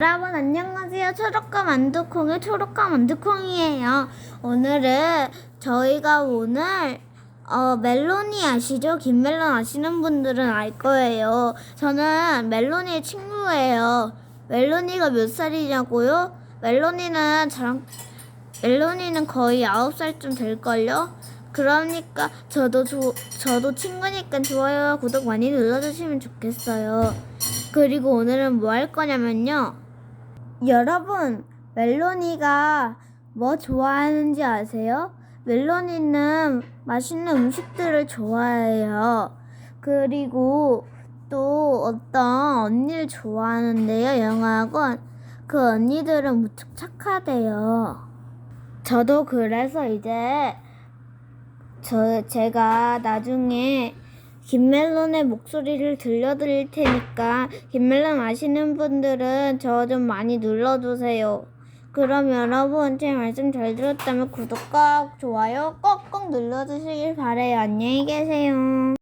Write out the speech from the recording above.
여러분 안녕하세요. 초록과 만두콩의 초록과 만두콩이에요. 오늘은 저희가 오늘 어, 멜로니 아시죠? 김멜론 아시는 분들은 알 거예요. 저는 멜로니의 친구예요. 멜로니가 몇 살이냐고요? 멜로니는 저랑 멜로니는 거의 9살쯤 될걸요? 그러니까 저도 조, 저도 친구니까 좋아요와 구독 많이 눌러주시면 좋겠어요. 그리고 오늘은 뭐 할 거냐면요. 여러분, 멜로니가 뭐 좋아하는지 아세요? 멜로니는 맛있는 음식들을 좋아해요. 그리고 또 어떤 언니를 좋아하는데요, 영화학원. 그 언니들은 무척 착하대요. 저도 그래서 이제 저 제가 나중에 김멜론의 목소리를 들려드릴 테니까 김멜론 아시는 분들은 저 좀 많이 눌러주세요. 그럼 여러분 제 말씀 잘 들었다면 구독과 좋아요 꼭꼭 눌러주시길 바래요. 안녕히 계세요.